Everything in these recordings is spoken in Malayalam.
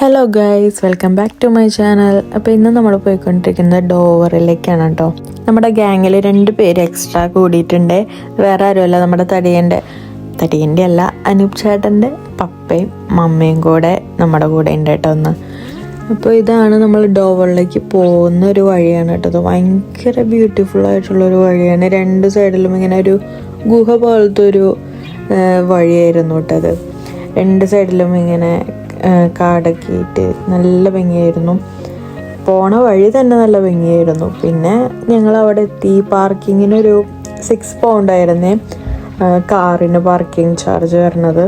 Hello guys welcome back to my channel അപ്പോൾ ഇന്ന് നമ്മൾ പോയിക്കൊണ്ടിരിക്കുന്നത് ഡോവറിലേക്കാണ് കേട്ടോ. നമ്മുടെ ഗ്യാങ്ങിൽ രണ്ട് പേര് എക്സ്ട്രാ കൂടിയിട്ടുണ്ട്. വേറെ ആരുമല്ല നമ്മുടെ തടിയന്റെ. തടിയന്റെ അല്ല അനൂപ് ചേട്ടന്റെ പപ്പയും മമ്മയും കൂടെ നമ്മുടെ കൂടെ ഉണ്ട് കേട്ടോ ഒന്ന് അപ്പോൾ ഇതാണ് നമ്മൾ ഡോവറിലേക്ക് പോകുന്ന ഒരു വഴിയാണ് കേട്ടോ. ഭയങ്കര ബ്യൂട്ടിഫുൾ ആയിട്ടുള്ളൊരു വഴിയാണ്. രണ്ട് സൈഡിലും ഇങ്ങനെ ഒരു ഗുഹ പോലത്തെ ഒരു വഴിയായിരുന്നു കേട്ടോ അത് രണ്ട് സൈഡിലും ഇങ്ങനെ ആ, കാടൊക്കെ ആയിട്ട് നല്ല ഭംഗിയായിരുന്നു. പോണ വഴി തന്നെ നല്ല ഭംഗിയായിരുന്നു. പിന്നെ ഞങ്ങൾ അവിടെ എത്തി. പാർക്കിങ്ങിനൊരു സിക്സ് പൗണ്ട് ആയിരുന്നേ. കാറിന് പാർക്കിംഗ് ചാർജ് വരണത്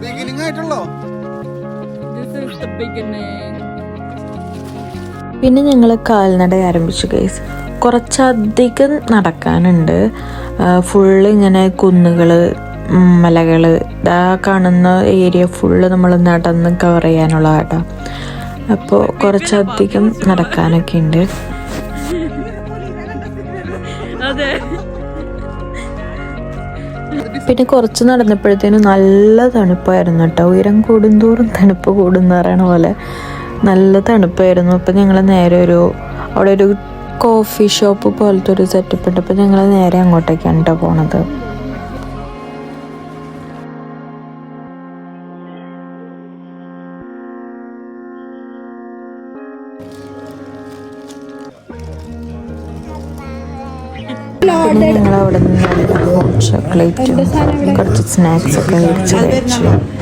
ബിഗിനിങ് ആയിട്ടുള്ളോ? പിന്നെ ഞങ്ങൾ കാൽനട ആരംഭിച്ചു ഗൈസ് കുറച്ചധികം നടക്കാനുണ്ട്. ഫുള്ള് ഇങ്ങനെ കുന്നുകൾ മലകൾ ഇതാ കാണുന്ന ഏരിയ ഫുള്ള് നമ്മൾ നടന്ന് കവർ ചെയ്യാനുള്ള കേട്ടോ അപ്പോൾ കുറച്ചധികം നടക്കാനൊക്കെ ഉണ്ട്. പിന്നെ കുറച്ച് നടന്നപ്പോഴത്തേനും നല്ല തണുപ്പായിരുന്നു കേട്ടോ. ഉയരം കൂടുന്തോറും തണുപ്പ് കൂടുന്ന പറയണ പോലെ. നല്ല തണുപ്പായിരുന്നു. അപ്പം ഞങ്ങൾ നേരെ ഒരു അവിടെ ഒരു കോഫി ഷോപ്പ് പോലത്തെ ഒരു സെറ്റപ്പ് ഉണ്ട്. അപ്പം ഞങ്ങൾ നേരെ അങ്ങോട്ടേക്കാണ് കേട്ടോ പോണത്. ഞങ്ങൾ അവിടെ നിന്ന് ചോക്ലേറ്റും കുറച്ച് സ്നാക്സ് ഒക്കെ മേടിച്ച് കഴിച്ചു.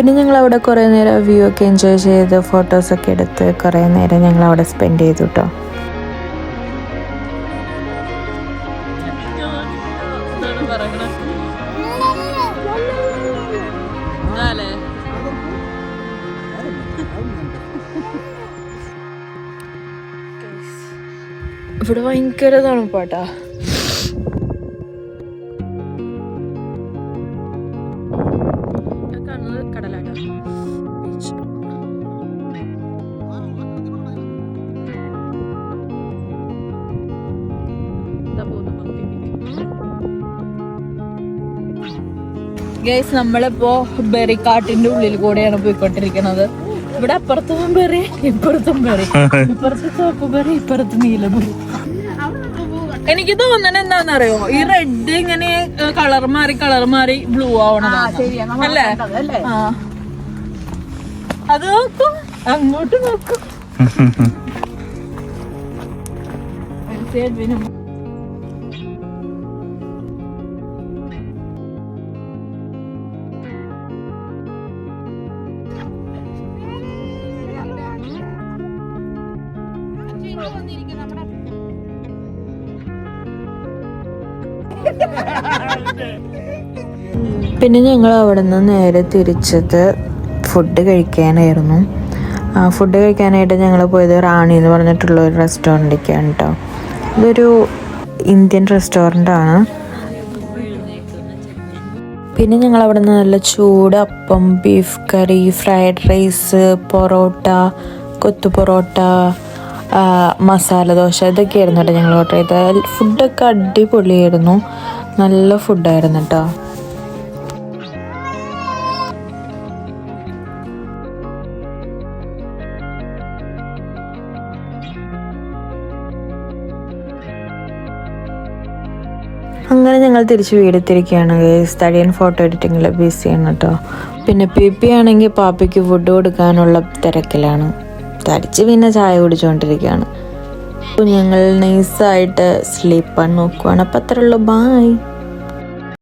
പിന്നെ ഞങ്ങൾ അവിടെ കുറേ നേരം വ്യൂ ഒക്കെ എൻജോയ് ചെയ്ത് ഫോട്ടോസൊക്കെ എടുത്ത് കുറേ നേരം ഞങ്ങൾ അവിടെ സ്പെൻഡ് ചെയ്തു കേട്ടോ ഇവിടെ ഭയങ്കര തണുപ്പാട്ടാ. ഗൈസ് നമ്മളിപ്പോ ബെറിക്കാട്ടിന്റെ ഉള്ളിൽ കൂടെയാണ് പോയിക്കൊണ്ടിരിക്കുന്നത്. ഇവിടെ അപ്പുറത്തും ബെറി ഇപ്പുറത്തും ബെറി. ഇപ്പുറത്ത് ചുവപ്പ് ബെറി ഇപ്പുറത്ത് നീല ബെറി. എനിക്ക് തോന്നണ എന്താണെന്നറിയോ? ഈ റെഡ് ഇങ്ങനെ കളർ മാറി കളർ മാറി ബ്ലൂ ആവണതാണ്. അല്ലേ? ആ. അത് നോക്കും. അങ്ങോട്ട് നോക്കും. പിന്നെ ഞങ്ങൾ അവിടെ നിന്ന് നേരെ തിരിച്ചത് ഫുഡ് കഴിക്കാനായിരുന്നു. ഫുഡ് കഴിക്കാനായിട്ട് ഞങ്ങൾ പോയത് റാണി എന്ന് പറഞ്ഞിട്ടുള്ള ഒരു റെസ്റ്റോറന്റിലേക്കാണ് കേട്ടോ ഇതൊരു ഇന്ത്യൻ റെസ്റ്റോറന്റ് ആണ്. പിന്നെ ഞങ്ങൾ അവിടെ നിന്ന് നല്ല ചൂട് appam beef curry fried rice parotta kothu parotta masala dosa ഇതൊക്കെയായിരുന്നു കേട്ടോ ഞങ്ങൾ ഓർഡർ ചെയ്തത്. ഫുഡൊക്കെ അടിപൊളിയായിരുന്നു. നല്ല ഫുഡായിരുന്നു കേട്ടോ. അങ്ങനെ ഞങ്ങൾ തിരിച്ച് വീടെത്തിരിക്കുകയാണ് തടിയൻ ഫോട്ടോ എഡിറ്റിങ്ങിൽ ബിസിയാണ് കേട്ടോ. പിന്നെ പി പി ആണെങ്കിൽ പാപ്പയ്ക്ക് ഫുഡ് കൊടുക്കാനുള്ള തിരക്കിലാണ്. തടിച്ച് പിന്നെ ചായ കുടിച്ചുകൊണ്ടിരിക്കുകയാണ് കുഞ്ഞുങ്ങൾ ഞങ്ങൾ നൈസായിട്ട് സ്ലീപ്പാൻ നോക്കുവാണ്. അപ്പം അത്രയുള്ളൂ ബായ്